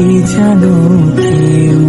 কি জানো কেউ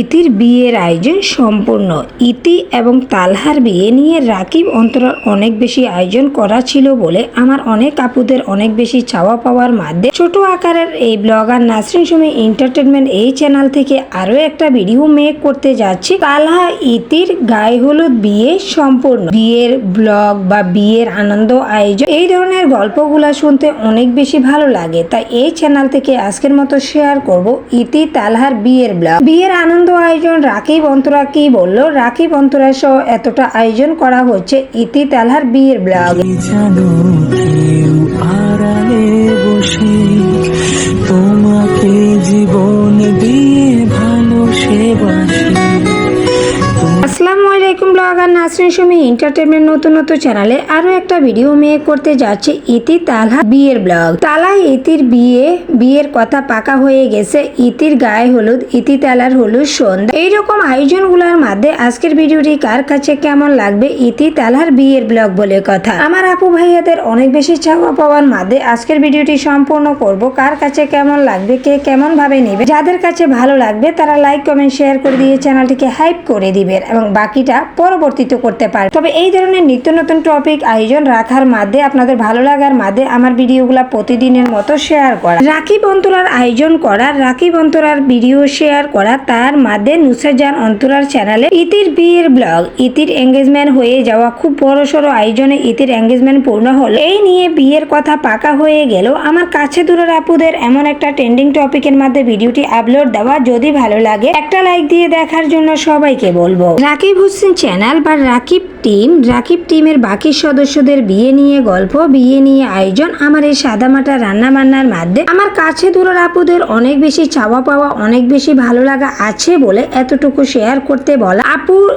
ইতির বিয়ের আয়োজন সম্পূর্ণ। ইতি এবং তালহার বিয়ে নিয়ে রাকিব অন্তরার অনেক বেশি আয়োজন করা ছিল বলে আমার অনেক আপুদের অনেক বেশি চাওয়া পাওয়ার মাধ্যমে ছোট আকারের এই ব্লগার নাসরিন সুমি এন্টারটেনমেন্ট এই চ্যানেল থেকে আরও একটা ভিডিও মেক করতে যাচ্ছি। তালহা ইতির গায়ে হলুদ বিয়ে সম্পূর্ণ। বিয়ের ব্লগ বা বিয়ের আনন্দ আয়োজন। এই ধরনের গল্পগুলা শুনতে অনেক বেশি ভালো লাগে। তাই এই চ্যানেল থেকে আজকের মতো শেয়ার করব ইতি তালহার বিয়ের ব্লগ। বিয়ের আনন্দ আয়োজন রাকিব অন্তরা কি বলল রাকিব অন্তরা সহ এতটা আয়োজন করা হচ্ছে, ইতি তালহার বিয়ের ব্লগ। তোমাকে জীবন দিয়ে ব্লগার নাসরিন সুমি এন্টারটেনমেন্ট নতুন নতুন চ্যানেলে আরও একটা ভিডিও মেয়ে করতে যাচ্ছে ইতি তালহা বিয়ের ব্লগ তালা ইতির বিয়ে, বিয়ের কথা পাকা হয়ে গেছে, ইতির গায়ে হলুদ, ইতি তালার হলুদ সন্ধ্যা। এইরকম আয়োজনগুলোর মধ্যে আজকের ভিডিওটি কার কাছে কেমন লাগবে? ইতি তালহার বিয়ের ব্লগ বলে কথা। আমার আপু ভাইয়াদের অনেক বেশি চাওয়া পাওয়ার মধ্যে আজকের ভিডিওটি সম্পূর্ণ করব। কার কাছে কেমন লাগবে, কে কেমন ভাবে নেবে, যাদের কাছে ভালো লাগবে, তারা লাইক কমেন্ট শেয়ার করে দিয়ে চ্যানেলটিকে হাইপ করে দিবেন। এবং বাকিটা পরবর্তীতে করতে পারে। তবে এই ধরনের নিত্য নতুন টপিক আয়োজন রাখার মাধ্যমে আপনাদের ভালো লাগার মাধ্যমে আমার ভিডিওগুলো প্রতিদিনের মতো শেয়ার করা। রাকিব অন্তরার আয়োজন করা রাকিব অন্তরার ভিডিও শেয়ার করা, তার মাধ্যমে নুসরাজান অন্তরার চ্যানেলে ইতির বিয়ের ব্লগ ইতির এঙ্গেজমেন্ট হয়ে যাওয়া খুব বড় সড়ো আয়োজনে ইতির এঙ্গেজমেন্ট পূর্ণ হলো। এই নিয়ে বিয়ের কথা পাকা হয়ে গেল। আমার কাছে দূরের আপুদের এমন একটা ট্রেন্ডিং টপিকের মাধ্যমে ভিডিওটি আপলোড দেওয়া যদি ভালো লাগে, একটা লাইক দিয়ে দেখার জন্য সবাইকে বলব। রাকিব হোসেন চ্যানেল বা রাকিব টিম, রাকিব টিমের বাকি সদস্যদের বিয়ে নিয়ে গল্প, বিয়ে নিয়ে আয়োজন, আমার এই সাদামাটা রান্না বান্নার মাধ্যমে। আমার কাছে দূরের আপুদের অনেক বেশি চাওয়া পাওয়া, অনেক বেশি ভালো লাগা আছে বলে এতটুকু শেয়ার করতে বলা। আপু,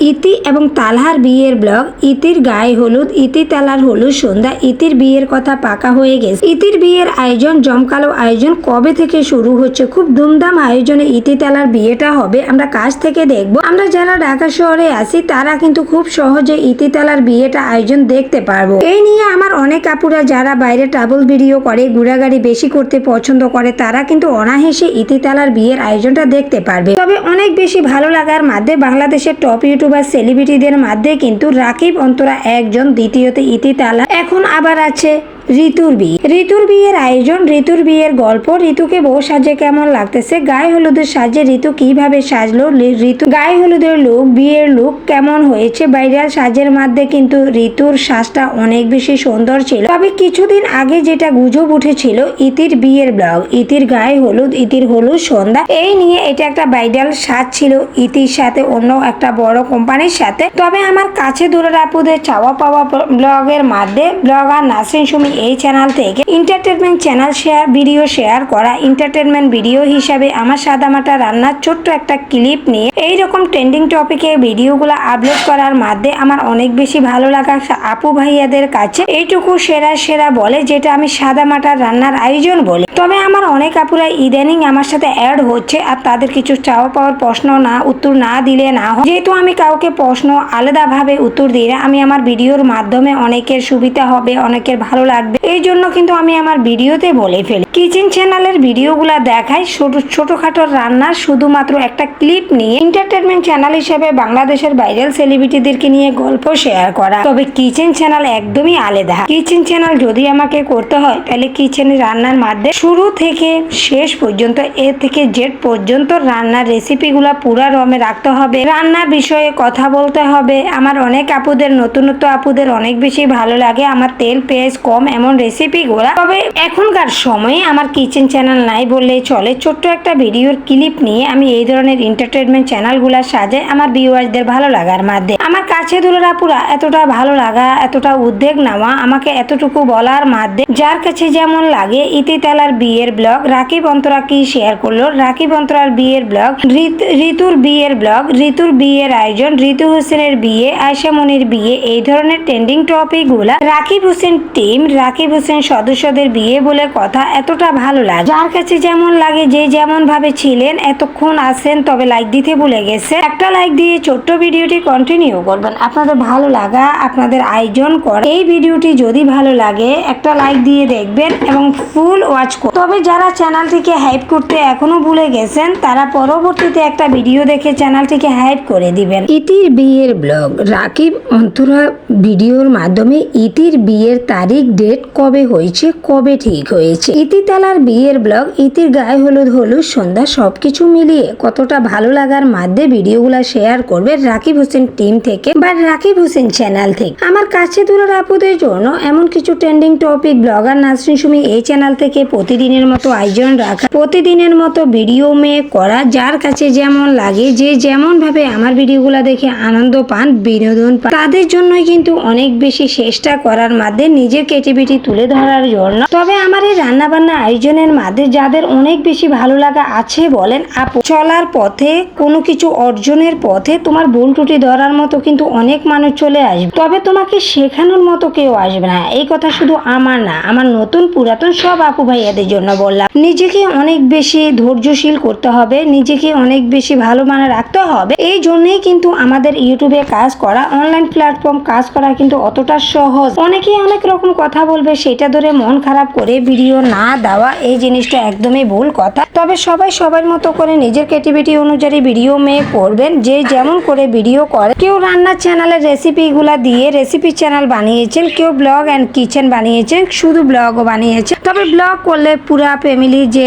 ইতি এবং তালহার বিয়ের ব্লগ, ইতির গায়ে হলুদ, ইতি তালার হলুদ সন্ধ্যা, ইতির বিয়ের কথা পাকা হয়ে গেছে। ইতির বিয়ের আয়োজন, জমকালো আয়োজন কবে থেকে শুরু হচ্ছে? খুব ধুমধাম আয়োজনে ইতি তালার বিয়েটা হবে। আমরা কাছ থেকে দেখব। আমরা যারা ঢাকা শহরে আছি তারা কিন্তু খুব সহজে ইতি তালার বিয়েটা আয়োজন দেখতে পারব। এই নিয়ে আমার অনেক আপুরা যারা বাইরে ট্রাভেল ভিডিও করে ঘোরাগাড়ি বেশি করতে পছন্দ করে, তারা কিন্তু অনাহেসে ইতি তালার বিয়ের আয়োজনটা দেখতে পারবে। তবে অনেক বেশি ভালো লাগার মাধ্যমে বাংলাদেশের টপ ইউটিউবার সেলিব্রিটিদের মধ্যে কিন্তু রাকিব অন্তরা একজন দ্বিতীয়তে ইতিতালা। এখন আবার আছে ঋতুর বিয়ে। ঋতুর বিয়ের আয়োজন, ঋতুর বিয়ের গল্প, ঋতুকে বউ সাজে কেমন লাগতেছে, গায়ে হলুদের সাজে ঋতু কীভাবে সাজলো ঋতু গায়ে হলুদের লুক, বিয়ের লুক কেমন হয়েছে, বাইরের সাজের মধ্যে কিন্তু ঋতুর সাজটা অনেক বেশি সুন্দর ছিল। তবে কিছুদিন আগে যেটা গুজব উঠেছিল, ইতির বিয়ের ব্লগ, ইতির গায়ে হলুদ, ইতির হলুদ সন্ধ্যা, এই নিয়ে এটা একটা বাইডাল সাজ ছিল ইতির সাথে অন্য একটা বড় কোম্পানির সাথে। তবে আমার কাছে দূরের আপুদের চাওয়া পাওয়া ব্লগের মাধ্যমে ব্লগার নাসরিন সুমি এই চ্যানেল থেকে entertainment channel share video share করা এন্টারটেনমেন্ট ভিডিও হিসাবে আমার সাদামাটা রান্নার ছোট্ট একটা ক্লিপ নিয়ে এই রকম ট্রেন্ডিং টপিকে ভিডিওগুলো আপলোড করার মাধ্যমে আমার অনেক বেশি ভালো লাগা আপু ভাইয়াদের কাছে। এইটুকু সেরা সেরা বলে যেটা আমি সাদামাটার রান্নার আয়োজন বলি। তবে আমার অনেক আপুরা ইদানিং আমার সাথে অ্যাড হচ্ছে আর তাদের কিছু চাওয়া পাওয়ার প্রশ্ন না, উত্তর না দিলে না হয়। যেহেতু আমি কাউকে প্রশ্ন আলাদাভাবে উত্তর দিই না, আমি আমার ভিডিওর মাধ্যমে অনেকের সুবিধা হবে, অনেকের ভালো লাগবে। এই জন্য কিন্তু আমি আমার ভিডিওতে বলে ফেলি। কিচেন চ্যানেলের ভিডিওগুলা দেখাই ছোট, ছোটখাটো রান্নার শুধুমাত্র একটা ক্লিপ নিয়ে এন্টারটেনমেন্ট চ্যানেল হিসেবে বাংলাদেশের ভাইরাল সেলিব্রিটিদেরকে নিয়ে গল্প শেয়ার করা। তবে কিচেন চ্যানেল একদমই আলাদা। কিচেন চ্যানেল যদি আমাকে করতে হয়, তাহলে কিচেন রান্নার মাধ্যমে শুরু থেকে শেষ পর্যন্ত, এ থেকে জেড পর্যন্ত রান্নার রেসিপিগুলো পুরা রমে রাখতে হবে। রান্নার বিষয়ে কথা বলতে হবে। আমার অনেক আপুদের, নতুনত্ব আপুদের অনেক বেশি ভালো লাগে। আমার তেল পেঁয়াজ কম এমন রেসিপিগুলো তবে এখনকার সময়ে আমার কিচেন চ্যানেল নাই বললেই চলে। ছোট্ট একটা ভিডিওর ক্লিপ নিয়ে আমি এই ধরনের এন্টারটেনমেন্ট চ্যানেলগুলো সাজে আমার ভিউয়ার্সদের ভালো লাগার মাধ্যমে। আমার কাছে দূরের আপুরা এতটা ভালো লাগা, এতটা উদ্বেগ নেওয়া, আমাকে এতটুকু বলার মাধ্যমে যার কাছে যেমন লাগে ইতি তেলার বিয়ের ব্লগ রাকিব অন্তরা কি শেয়ার করল। রাকিব অন্তরার বিয়ের ব্লগ ঋতুর বিয়ের ব্লগ ঋতুর বিয়ের আয়োজন, ঋতু হোসেনের বিয়ে আয়সা মনির বিয়ে, এই ধরনের ট্রেন্ডিং টপিকগুলা। রাকিব হোসেন টিম রাকিব হোসেন সদস্যদের বিয়ে বলে কথা এতটা ভালো লাগে। যার কাছে যেমন লাগে, যে যেমন ভাবে ছিলেন, এতক্ষণ আছেন, তবে লাইক দিতে ভুলে গেছে একটা লাইক দিয়ে ছোট্ট ভিডিওটি কন্টিনিউ করবেন। আপনাদের ভালো লাগা, আপনাদের আয়োজন কর। এই ভিডিওটি যদি ভালো লাগে, একটা লাইক দিয়ে দেখবেন এবং ফুল ওয়াচ করুন তবে যারা চ্যানেলটিকে হাইপ করতে এখনও ভুলে গেছেন, তারা পরবর্তীতে একটা ভিডিও দেখে চ্যানেলটিকে হাইপ করে দিবেন। ইতির বিয়ের ব্লগ রাকিব অন্তরা ভিডিওর মাধ্যমে ইতির বিয়ের তারিখ ডেট কবে হয়েছে, কবে ঠিক হয়েছে? ইতি তালার বিয়ের ব্লগ, ইতির গায়ে হলুদ হলুদ সন্ধ্যা সবকিছু মিলিয়ে কতটা ভালো লাগার মাধ্যমে ভিডিওগুলো শেয়ার করবে রাকিব হোসেন টিম থেকে বা রাকিব হোসেন চ্যানেল থেকে। আমার কাছে দূরের আপুদের জন্য এমন কিছু trending topic blogger Nasrin Sumi এই চ্যানেল থেকে প্রতিদিনের মতো আয়োজন রাখা, প্রতিদিনের মতো ভিডিও মেয়ে করা, যার কাছে যেমন লাগে, যে যেমন ভাবে আমার ভিডিওগুলো দেখে আনন্দ পান, বিনোদন পান, তাদের জন্যই কিন্তু অনেক বেশি চেষ্টা করার মাধ্যমে নিজের ক্রিয়েটিভিটি তুলে ধরার জন্য। তবে আমার এই রান্নাবান্না আয়োজনের মাধ্যমে যাদের অনেক বেশি ভালো লাগা আছে বলেন আপু, চলার পথে, কোনো কিছু অর্জনের পথে তোমার ভুল ত্রুটি ধরার মতো কিন্তু অনেক মানুষ চলে আসবে। তবে তোমাকে শেখানোর মতো কেউ আসবে না। এই কথা শুধু আমার না, আমার নতুন পুরাতন সব আপু ভাইয়াদের জন্য বললাম। নিজেকে অনেক বেশি ধৈর্যশীল করতে হবে, নিজেকে অনেক বেশি ভালো মানে রাখতে হবে। এই জন্যই কিন্তু আমাদের ইউটিউবে কাজ করা, অনলাইন প্ল্যাটফর্ম কাজ করা কিন্তু অতটা সহজ। অনেকেই অনেক রকম কথা বলবে, সেটা ধরে মন খারাপ করে ভিডিও না দেওয়া, এই জিনিসটা একদমই ভুল কথা। তবে সবাই সবার মতো করে নিজের ক্রিয়েটিভিটি অনুযায়ী ভিডিও মেয়ে করবেন, যে যেমন করে ভিডিও করে। কেউ রান্নার চ্যানেলের রেসিপিগুলা দিয়ে রেসিপি চ্যানেল বানিয়েছেন, কেউ ব্লগ অ্যান্ড কিচেন বানিয়েছেন, শুধু ব্লগও বানিয়েছেন। তবে ব্লগ করলে পুরা ফ্যামিলি যে,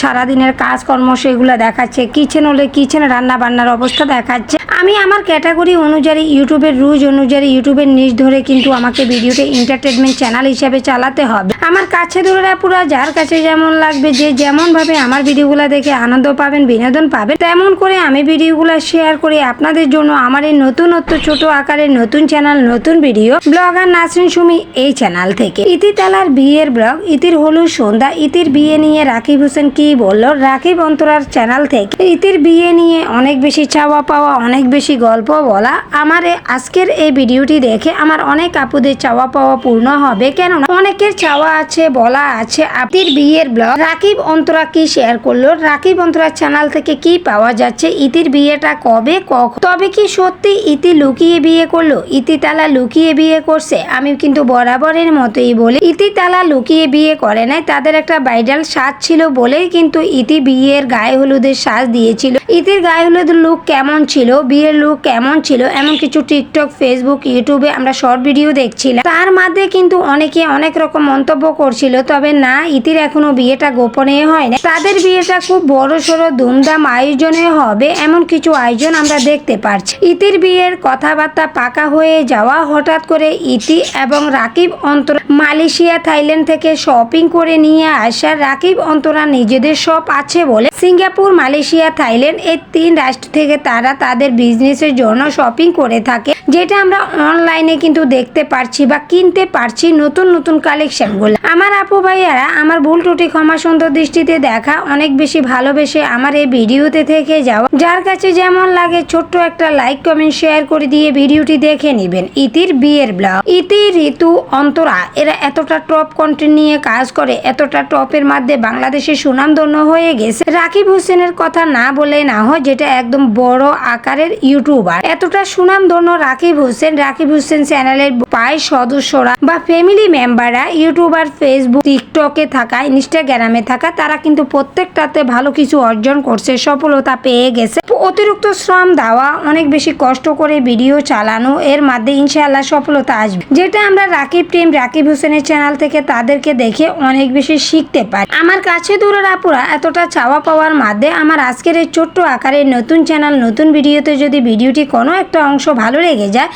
সারাদিনের কাজকর্ম সেগুলো দেখাচ্ছে কিচেন হলে কিচেন রান্না বান্নার অবস্থা দেখাচ্ছে। আমি আমার ক্যাটাগরি অনুযায়ী, ইউটিউবের রুজ অনুযায়ী, ইউটিউবের নিজ ধরে কিন্তু আমাকে ভিডিওটি এন্টারটেনমেন্ট চ্যানেল হিসাবে চালাতে হবে। আমার কাছে দূরেরা পুরা, যার কাছে যেমন লাগবে, যে যেমন ভাবে আমার ভিডিওগুলো দেখে আনন্দ পাবেন, বিনোদন পাবেন, তেমন করে আমি ভিডিওগুলো শেয়ার করি আপনাদের জন্য আমার এই নতুনত্ব ছোট আকারের নতুন চ্যানেল নতুন ভিডিও ব্লগার নাসরিন সুমি এই চ্যানেল থেকে। ইতি তালার বিয়ের ব্লগ, ইতির হলুদ সন্ধ্যা, ইতির বিয়ে নিয়ে রাকিব হোসেন কি বলল? রাকিব অন্তরার চ্যানেল থেকে। ইতির বিয়ে নিয়ে অনেক বেশি চাওয়া পাওয়া, অনেক বেশি গল্প বলা, আমার আজকের এই ভিডিওটি দেখে আমার অনেক আপুদের চাওয়া পাওয়া পূর্ণ হবে। কেননা, অনেকের চাওয়া আছে, বলা আছে। আপির বিয়ের ব্লগ। রাকিব অন্তরা কি শেয়ার করল? রাকিব অন্তরার চ্যানেল থেকে কি পাওয়া যাচ্ছে? ইতির বিয়েটা কবে, কখন? তবে কি সত্যি ইতি লুকিয়ে বিয়ে করল? ইতি তালা লুকিয়ে বিয়ে করছে? আমি কিন্তু বরাবরের মতোই বলি, ইতি তালা লুকিয়ে বিয়ে করে নাই। তাদের একটা ব্রাইডাল সাজ ছিল বলেই কিন্তু ইতি বিয়ের গায়ে হলুদের সাজ দিয়েছিল। ইতির গায়ে হলুদের লুক কেমন ছিল? বিয়ের লুক কেমন ছিল? এমন কিছু টিকটক ফেসবুক ইউটিউবে আমরা শর্ট ভিডিও দেখছিলাম। তার মধ্যে কিন্তু অনেকে অনেক রকম মন্তব্য করছিল, তবে না, ইতির এখনও বিয়েটা গোপনে হয় না তাদের বিয়েটা খুব বড় সড়ো ধুমধাম আয়োজনে হবে, এমন কিছু আয়োজন আমরা দেখতে পারছি। ইতির বিয়ের কথাবার্তা পাকা হয়ে যাওয়া হঠাৎ করে ইতি এবং রাকিব অন্তর মালয়েশিয়া, থাইল্যান্ড থেকে শপিং করে নিয়ে আসা রাকিব অন্তরা নিজেদের সব আছে বলে সিঙ্গাপুর, মালয়েশিয়া, থাইল্যান্ড এই তিন রাষ্ট্র থেকে তারা তাদের বিজনেসের জন্য শপিং করে থাকে, যেটা আমরা অনলাইনে কিন্তু দেখতে পারছি বা কিনতে পারছি নতুন নতুন কালেকশনগুলো আমার আপু ভাইয়ারা আমার ভুল ত্রুটি ক্ষমা সুন্দর দৃষ্টিতে দেখা, অনেক বেশি ভালোবেসে আমার এই ভিডিওতে থেকে যাওয়া। যার কাছে যেমন লাগে ছোট্ট একটা লাইক কমেন্ট শেয়ার করে দিয়ে ভিডিওটি দেখে নেবেন। ইতির বিয়ের ব্লগ। ইতি, ঋতু, অন্তরা, এরা এতটা টপ কন্টেন্ট নিয়ে কাজ করে, এতটা টপের মধ্যে বাংলাদেশের সুনামধন্য হয়ে গেছে। রাকিব হোসেনের কথা না বলে না হয় যেটা একদম বড় আকারের ইউটিউবার এতটা সুনামধন্য রাকিব হোসেন রাকিব হোসেন চ্যানেলের প্রায় সদস্যরা বা ফ্যামিলি মেম্বাররা ইউটিউবার ফেসবুক টিকটকে থাকা ইনস্টাগ্রামে থাকা, তারা কিন্তু প্রত্যেকটাতে ভালো কিছু অর্জন করছে, সফলতা পেয়ে গেছে। অতিরিক্ত শ্রম দেওয়া, অনেক বেশি কষ্ট করে ভিডিও চালানো, এর মাধ্যমে ইনশাআল্লাহ সফলতা আসবে। যেটা আমরা রাকিব টিম, রাকিব হোসেনের চ্যানেল থেকে তাদেরকে দেখে অনেক বেশি শিখতে পারি। আমার কাছে দূরের আপুরা, এতটা চাওয়া পাওয়ার মাধ্যমে আমার আজকের এই ছোট্ট আকারের নতুন চ্যানেল নতুন ভিডিওতে যদি ভিডিওটি কোনো একটা অংশ ভালো লেগে যায়,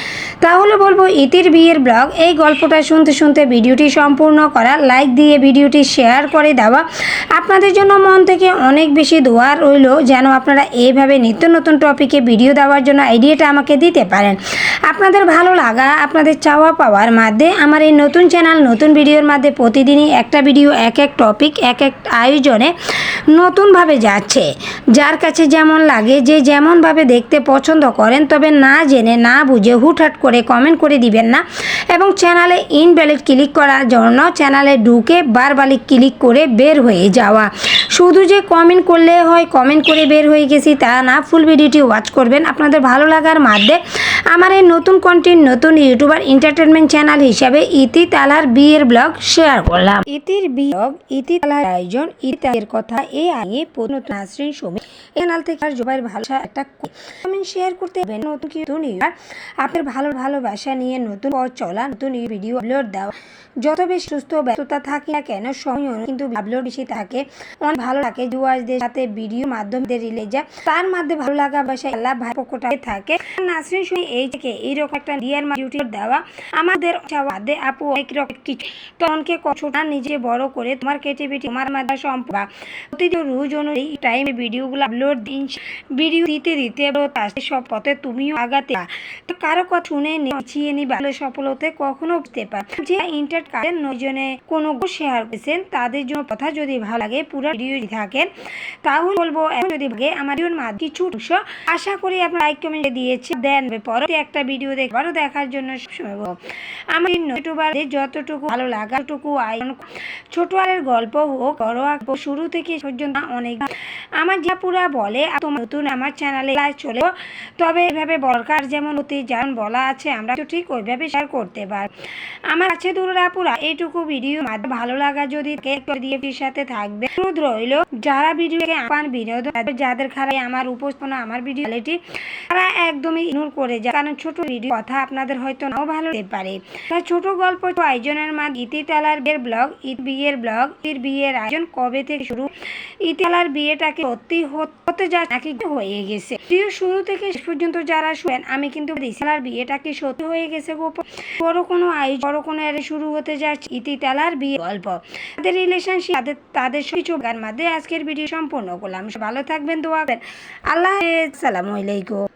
তাহলে বলব ইতির বিয়ের ব্লগ। এই গল্পটা শুনতে শুনতে ভিডিওটি সম্পূর্ণ করা লাইক দিয়ে ভিডিওটি শেয়ার করে দেওয়া। আপনাদের জন্য মন থেকে অনেক বেশি দোয়া রইল যেন আপনারা এইভাবে নিত্য নতুন টপিকে ভিডিও দেওয়ার জন্য আইডিয়াটা আমাকে দিতে পারেন। আপনাদের ভালো লাগা, আপনাদের চাওয়া পাওয়ার মাধ্যমে আমার এই নতুন চ্যানেল নতুন ভিডিওর মাধ্যমে প্রতিদিনই একটা ভিডিও এক এক টপিক এক এক আয়োজনে নতুনভাবে যাচ্ছে। যার কাছে যেমন লাগে, যে যেমনভাবে দেখতে পছন্দ করেন, তবে না জেনে, না বুঝে হুটহাট করে কমেন্ট করে দিবেন না। এবং চ্যানেলে ইনভ্যালিড ক্লিক করার জন্য চ্যানেলে ঢুকে বারবারই ক্লিক করে বের হয়ে যাওয়া। শুধু যে কমেন্ট করলে হয় কমেন্ট করে বের হয়ে গেছি তা না ফুল ভিডিওটি ওয়াচ করবেন। আপনাদের ভালো লাগার মাধ্যমে আমার এই নতুন কন্টেন্ট নতুন ইউটিউবার এন্টারটেনমেন্ট চ্যানেল হিসাবে ইতি তালার বিয়ের ব্লগ শেয়ার করলাম। ইতির ব্লগ ইতি তালার আয়োজন ইতির কথা এই আগে নতুন নাসরিন সমী চ্যানেল থেকে আর জোবাইয়ের ভালো একটা কমেন্ট শেয়ার করতে হবে। নতুন নতুন আপনার ভালো ভালোবাসা নিয়ে নতুন চলা, নতুন ভিডিও আপলোড দেওয়া। যত বেশি সুস্থ ব্যস্ততা থাকি না কেন, সময় কিন্তু আপলোড বেশি থাকে। অনেক ভালো থাকে ডুয়ার্সদের সাথে ভিডিও মাধ্যমে রিলে যায় তার মধ্যে ভালো লাগা বাসা আল্লাহ ভাই পক্ষটাই থাকে নাসরিন শুনে এই থেকে এইরকম একটা ডিয়ার মা ডিউটি দেওয়া, আমাদের বাদে আপু অনেক রকম কিছু। তখনকে ছোট নিজে বড় করে তোমার ক্রিয়েটিভিটি তোমার মাধ্যমে সম্পর্ক প্রতিদিন রোজ অনুযায়ী টাইমে ভিডিওগুলো আপলোড দিন ভিডিও দিতে দিতে তাতে সব পথে তুমিও আগাতে তো কারও কথা শুনে নিচিয়ে নি ভালো সফল হতে কখনো বুঝতে পার যে ইন্টার কাজের নজনে কোনো শেয়ার করেছেন, তাদের জন্য কথা যদি ভালো লাগে, পুরো ভিডিও থাকেন, তাহলে বলব, এখন যদি ভাগে আমার কিছু অংশ আশা করি আপনার লাইক কমেন্ট দিয়েছে। দেন পরে একটা ভিডিও দেখবারও দেখার জন্য আমার ইউটিউবারদের যতটুকু ভালো লাগা ততটুকু আয়োজন ছোট আরের গল্প হোক, বড় শুরু থেকে পর্যন্ত অনেক আমার যা জাপুরা বলে তোমার নতুন আমার চ্যানেলে চলে, তবে এভাবে বরকার যেমন অতি যেমন বলা আছে, আমরা তো ঠিক ওইভাবে শেয়ার করতে পার আমার কাছে দুরাপুরা এইটুকু ভিডিও ভালো লাগা যদি সাথে থাকবে। অনুরোধ রইল, যারা ভিডিওকে আপান বিনোদন, যাদের খারাপ আমার উপস্থাপনা, আমার ভিডিও কোয়ালিটি তারা একদমই ইগনোর করে যায় কারণ ছোট ভিডিও কথা আপনাদের হয়তো নাও ভালো হতে পারে। ছোট গল্প আয়োজনের মাধ্যমে ইতিতালার বিয়ের ব্লগ ঈদ বিয়ের ব্লগ ঈদ বিয়ের আয়োজন কবে থেকে শুরু? ইতিতালার বিয়েটাকে সত্যি হতে যা নাকি হয়ে গেছে। প্রিয়, শুরু থেকে শেষ পর্যন্ত যারা শুনেন, আমি কিন্তু ইতিতালার বিয়েটাকে সত্যি হয়ে গেছে গোপন? বড় কোনো আয়োজন কোনো শুরু হতে যাচ্ছে ইতি তালার বিয়ে গল্প। তাদের রিলেশনশিপ তাদের তাদের কিছু গান মাধ্যমে আজকের ভিডিও সম্পূর্ণ করলাম। ভালো থাকবেন, দোয়া আল্লাহ সালামু আলাইকুম।